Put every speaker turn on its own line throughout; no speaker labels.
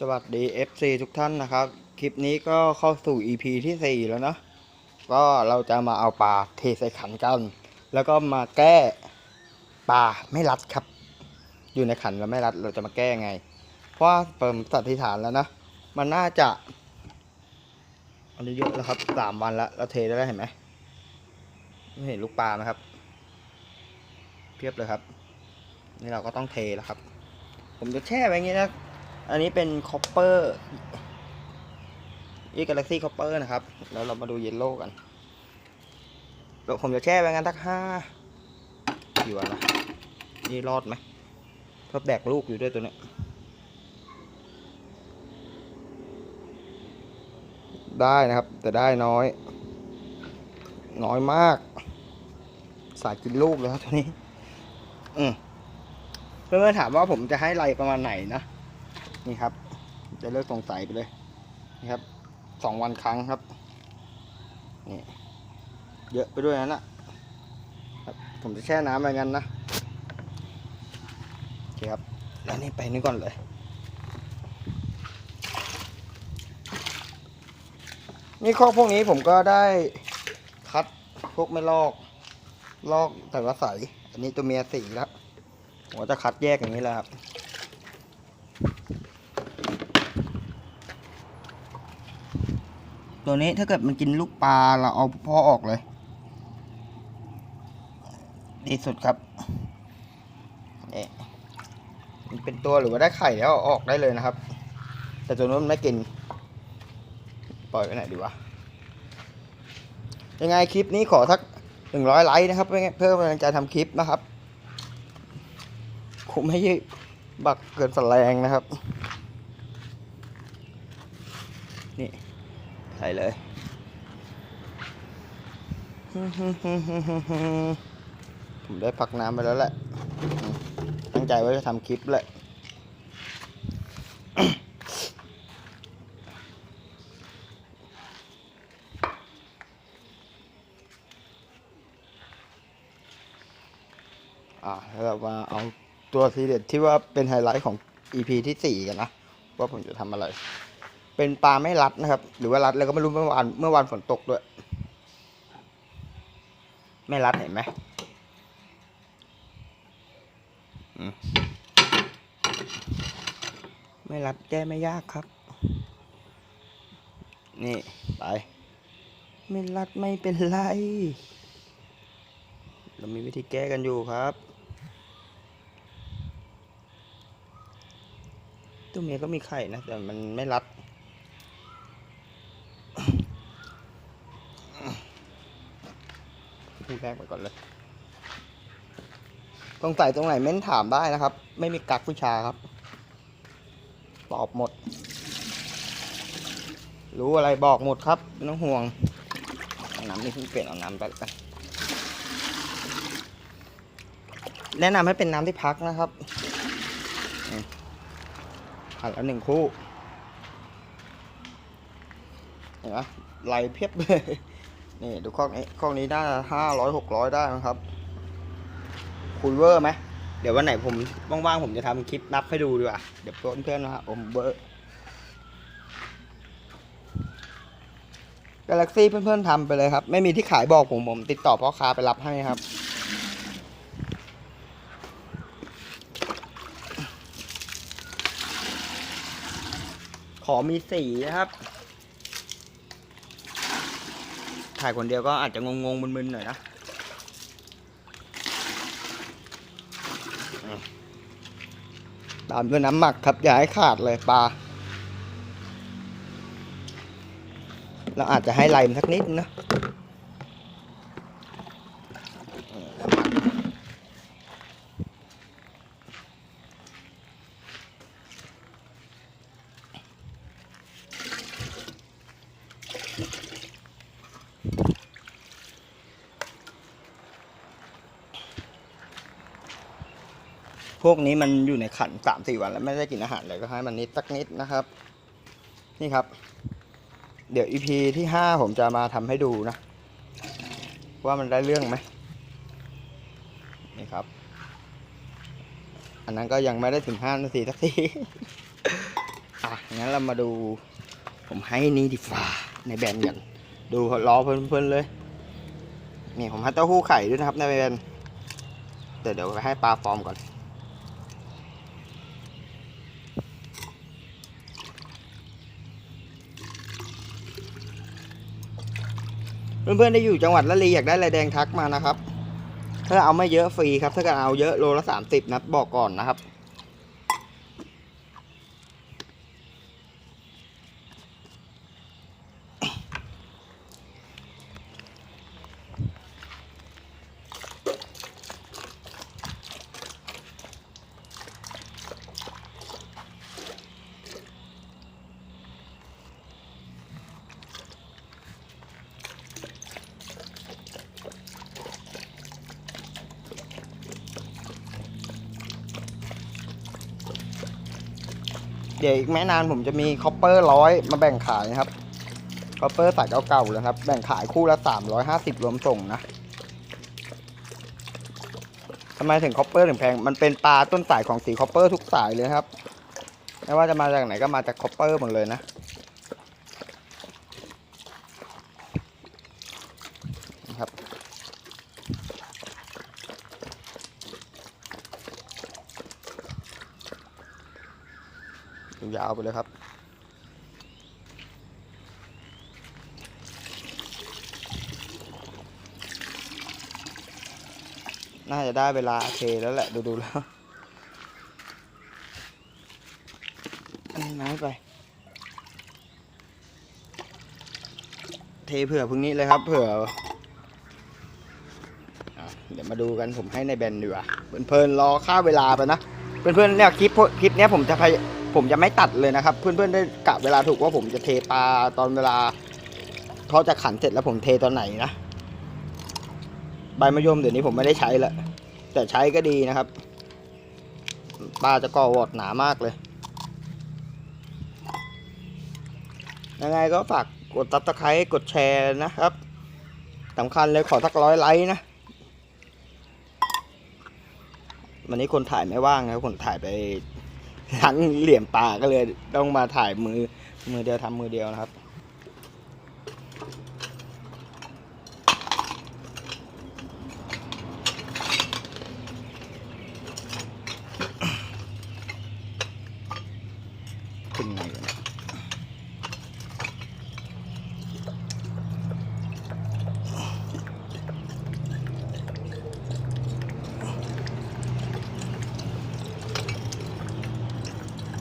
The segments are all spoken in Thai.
สวัสดี FC ทุกท่านนะครับ คลิปนี้ก็เข้าสู่ EP ที่ 4 แล้วเนาะก็เราจะมาเอาปลาเทใส่ขันกัน แล้วก็มาแก้ปลาไม่รัดครับ อยู่ในขันแล้วไม่รัดเราจะมาแก้ไง เพราะเปิมสันนิฐานแล้วนะมันน่าจะ อันนี้เยอะแล้วครับสามวันแล้วเราเทได้แล้วเห็นไหมไม่เห็นลูกปลาไหมครับเพียบเลยครับ นี่เราก็ต้องเทแล้วครับ ผมจะแช่ไว้อย่างนี้นะ อันนี้เป็นคอปเปอร์ยี่กาแล็กซี่คอปเปอร์นะครับ แล้วเรามาดูเยลโล่กันเดี๋ยวผมจะแช่ไว้งั้นสักห้ากี่วันละนี่รอดไหมเพราะแบกลูกอยู่ด้วยตัวเนี้ยได้นะครับ แต่ได้น้อย น้อยมาก สายกินลูกเลยครับตัวนี้ อืมเพื่อนๆถามว่าผมจะให้ไรประมาณไหนนะ นี่ครับ จะเลิกสงสัยไปเลย นี่ครับสองวันครั้งครับ นี่ เยอะไปด้วยนะนะครับ ผมจะแช่น้ำไปงั้นนะโอเคครับ แล้วนี่ไปนี่ก่อนเลย นี่ข้อพวกนี้ผมก็ได้คัดพวกไม่ลอก ลอกแต่ว่าใส อันนี้ตัวเมียสีแล้วผมจะคัดแยกอย่างนี้แหละครับ ตัวนี้ถ้าเกิดมันกินลูกปลาเราเอาพ่อออกเลย ดีสุดครับนี่มันเป็นตัวหรือว่าได้ไข่แล้วเอาออกได้เลยนะครับ แต่ตัวนู้นมันไม่กิน ปล่อยไปไหนดีวะยังไงคลิปนี้ขอสักหนึ่งร้อยไลค์นะครับ เพื่อเป็นกำลังใจทำคลิปนะครับคงไม่ใช่บักเกินสแลงนะครับ นี่ ใส่เลยผมได้พักน้ำไปแล้วแหละ ตั้งใจว่าจะทำคลิปแหละอ่าแล้วเรามาเอาตัวทีเด็ดที่ว่าเป็นไฮไลท์ของ EP ที่สี่กันนะ ว่าผมจะทำอะไร เป็นปลาไม่รัดนะครับ หรือว่ารัดแล้วก็ไม่รู้เมื่อวานเมื่อวานฝนตกด้วย ไม่รัดเห็นไหมอืมไม่รัดแก้ไม่ยากครับ นี่ไป ไม่รัดไม่เป็นไร เรามีวิธีแก้กันอยู่ครับตัวเมียก็มีไข่นะแต่มันไม่รัด พูด แรกไปก่อนเลยตรงใส่ตรงไหนเม้นถามได้นะครับ ไม่มีกักวิชาครับ ตอบหมด รู้อะไรบอกหมดครับไม่ต้องห่วงเอาน้ำนี่เพิ่งเปลี่ยนเอาน้ำไปแล้วกันแนะนำให้เป็นน้ำที่พักนะครับหันแล้วหนึ่งคู่เห็นไหมไหลเพียบเลย นี่ดูข้อนี้ข้อนี้ได้ห้าร้อยหกร้อยได้มั้งครับคุณเวอร์ไหมเดี๋ยววันไหนผมว่างๆผมจะทำคลิปนับให้ดูดีกว่า เดี๋ยวเพื่อนๆนะฮะผมเบอร์กาแล็กซี่เพื่อนๆทำไปเลยครับ ไม่มีที่ขายบอกผมผมติดต่อพ่อค้าไปรับให้ครับขอมีสีนะครับ ถ่ายคนเดียวก็อาจจะงงๆมึนๆหน่อยนะตามด้วยน้ำหมักครับอย่าให้ขาดเลยปลาเราอาจจะให้ไลมสักนิดนะ พวกนี้มันอยู่ในขันสามสี่วัน แล้วไม่ได้กินอาหารเลยก็ให้มันนิดสักนิดนะครับ นี่ครับ เดี๋ยวอีพีที่ห้าผมจะมาทำให้ดูนะ ว่ามันได้เรื่องไหมนี่ครับ อันนั้นก็ยังไม่ได้ถึงห้านาทีสักทีอะงั้นเรามาดู ผมให้นี่ดีฟ้าในแบรนด์กันดูรอเพลินๆเลยนี่ผมให้เต้าหู้ไข่ด้วยนะครับในแบรนด์แต่เดี๋ยวไปให้ปลาฟอร์มก่อน เพื่อนๆได้อยู่จังหวัดละลีอยากได้ลายแดงทักมานะครับ ถ้าเอาไม่เยอะฟรีครับ ถ้าเกิดเอาเยอะโลละสามสิบนะบอกก่อนนะครับ ดี๋ยวอีกไม่นานผมจะมีคอปเปอร์ร้อยมาแบ่งขายนะครับคอปเปอร์สายเก่าๆเลยครับ แบ่งขายคู่ละสามร้อยห้าสิบรวมส่งนะทำไมถึงคอปเปอร์ถึงแพง มันเป็นปลาต้นสายของสีคอปเปอร์ทุกสายเลยครับ ไม่ว่าจะมาจากไหนก็มาจากคอปเปอร์หมดเลยนะ นะครับ ยาวไปเลยครับ น่าจะได้เวลาเทแล้วแหละ ดูๆแล้วอันนี้น้อยไป เทเผื่อพรุ่งนี้เลยครับ เผื่อเดี๋ยวมาดูกันผมให้ในแบนดีกว่าเพลินๆรอค่าเวลาไปนะ เพื่อนๆเนี่ยคลิปคลิปเนี้ยผมจะพย ผมจะไม่ตัดเลยนะครับ เพื่อนๆได้กะเวลาถูกว่าผมจะเทปลาตอนเวลาเขาจะขันเสร็จแล้วผมเทตอนไหนนะใบมะยมเดี๋ยวนี้ผมไม่ได้ใช้ละแต่ใช้ก็ดีนะครับปลาจะก่อวอดหนามากเลย ยังไงก็ฝากกดตับตะไคร้กดแชร์นะครับสำคัญเลยขอสักร้อยไลค์นะ วันนี้คนถ่ายไม่ว่างนะครับคนถ่ายไป ทั้งเหลี่ยมป่าก็เลยต้องมาถ่ายมือมือเดียวทำมือเดียวนะครับ ขึ้นไงกันเนี่ย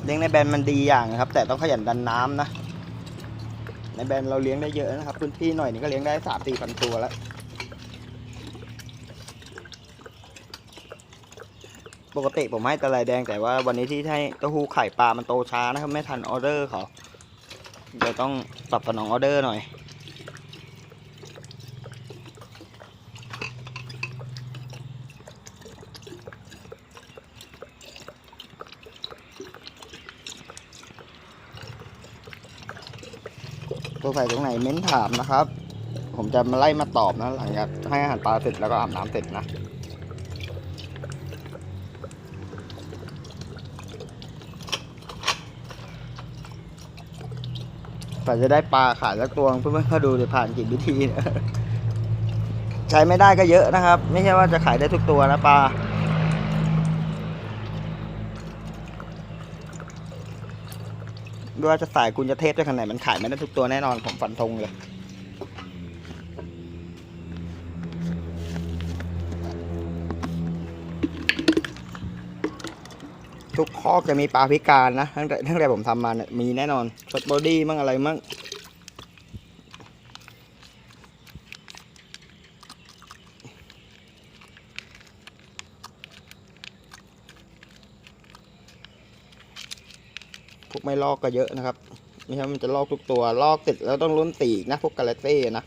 เลี้ยง ในแบรนด์มันดีอย่างนะครับ แต่ต้องขยันดันน้ำนะ ในแบรนด์เราเลี้ยงได้เยอะนะครับพื้นที่หน่อยนี่ก็เลี้ยงได้สามสี่พันตัวแล้วปกติผมให้ตะไลแดงแต่ว่าวันนี้ที่ให้เต้าหู้ไข่ปลามันโตช้านะครับ ไม่ทันออเดอร์เขาเดี๋ยวต้องตอบสนองออเดอร์หน่อย ตัวใสตรงไหนเม้นถามนะครับ ผมจะมาไล่มาตอบนะ หลังจากให้อาหารปลาเสร็จแล้วก็อาบน้ำเสร็จนะกว่าจะได้ปลาขายสักตัวเพื่อนๆเขาดูจะผ่านกี่วิธีนะใช้ไม่ได้ก็เยอะนะครับ ไม่ใช่ว่าจะขายได้ทุกตัวนะปลา ไม่ว่าจะสายคุณจะเทพได้ขนาดไหนมันขายไม่ได้ทุกตัวแน่นอนผมฟันธงเลย ทุกข้อจะมีปลาพิการนะ ตั้งแต่ตั้งแต่ผมทำมาเนี่ยมีแน่นอนช็อตบอดี้มั่งอะไรมั่ง ไม่ลอกก็เยอะนะครับไม่ใช่ว่ามันจะลอกทุกตัวลอกเสร็จแล้วต้องลุ้นตีอีกนะพวกกาแล็กซี่นะ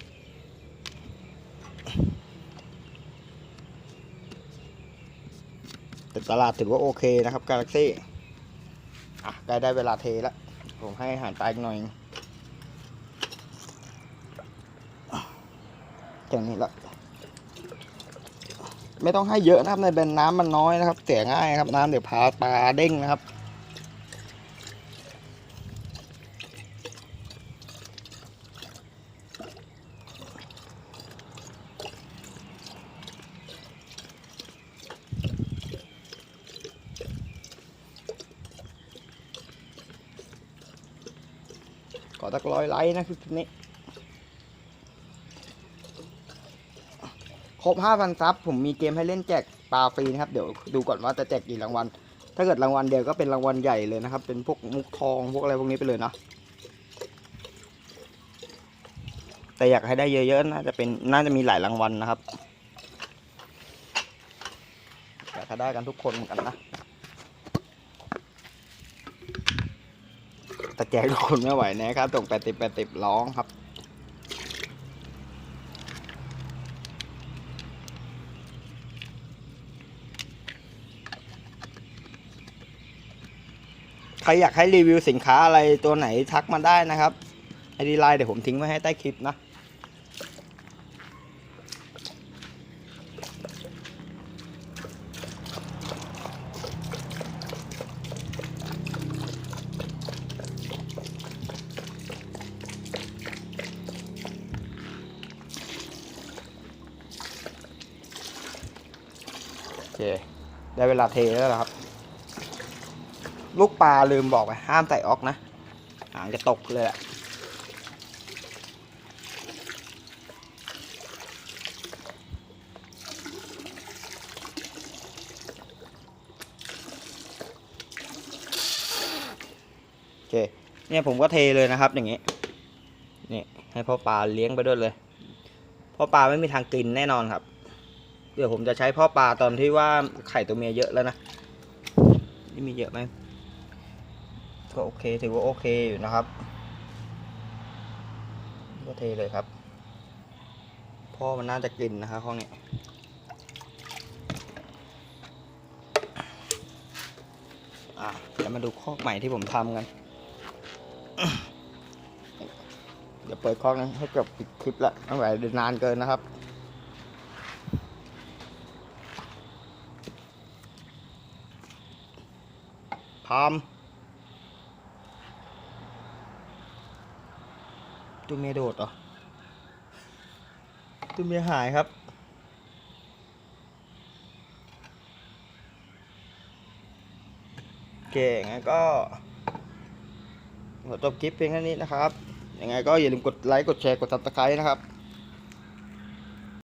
แต่ตลาดถือว่าโอเคนะครับกาแล็กซี่อะใกล้ได้เวลาเทแล้วผมให้อาหารปลาอีกหน่อยอย่างนี้ละไม่ต้องให้เยอะนะครับในแบนน้ำมันน้อยนะครับ เสียง่ายครับน้ำเดี๋ยวพาปลาเด้งนะครับ อตักร้อยไลค์นะคลิปนี้ ครบห้าพันซับ ผมมีเกมให้เล่นแจกปลาฟรีนะครับ เดี๋ยวดูก่อนว่าจะแจกกี่รางวัล ถ้าเกิดรางวัลเดียวก็เป็นรางวัลใหญ่เลยนะครับ เป็นพวกมุกทองพวกอะไรพวกนี้ไปเลยนะ แต่อยากให้ได้เยอะๆ น่าจะเป็นน่าจะมีหลายรางวัลนะครับอยากให้ได้กันทุกคนเหมือนกันนะ แต่แจกทุกคนไม่ไหวนะครับตรงแปดติบแปดติบร้องครับ ใครอยากให้รีวิวสินค้าอะไรตัวไหนทักมาได้นะครับไอดีไลน์เดี๋ยวผมทิ้งไว้ให้ใต้คลิปนะ เค ได้เวลาเทแล้วล่ะครับ ลูกปลาลืมบอกไปห้ามใส่ออกนะ หางจะตกเลยแหละโอเค เนี่ยผมก็เทเลยนะครับอย่างนี้ นี่ให้พ่อปลาเลี้ยงไปด้วยเลย พ่อปลาไม่มีทางกินแน่นอนครับ เดี๋ยวผมจะใช้พ่อปลาตอนที่ว่าไข่ตัวเมียเยอะแล้วนะนี่มีเยอะไหมก็โอเคถือว่าโอเคอยู่นะครับก็เทเลยครับ พ่อมันน่าจะกินนะครับข้อนี้อะเดี๋ยวมาดูคอกใหม่ที่ผมทำกัน เดี๋ยวเปิดคอกนี้ให้เกือบปิดคลิปละไม่ไหวเดี๋ยวนานเกินนะครับ พร้อมตัวเมียโดดเหรอตัวเมียหายครับโอเคงั้นก็ขอจบคลิปเพียงแค่นี้นะครับ ยังไงก็อย่าลืมกดไลค์ กดแชร์ กด subscribe นะครับ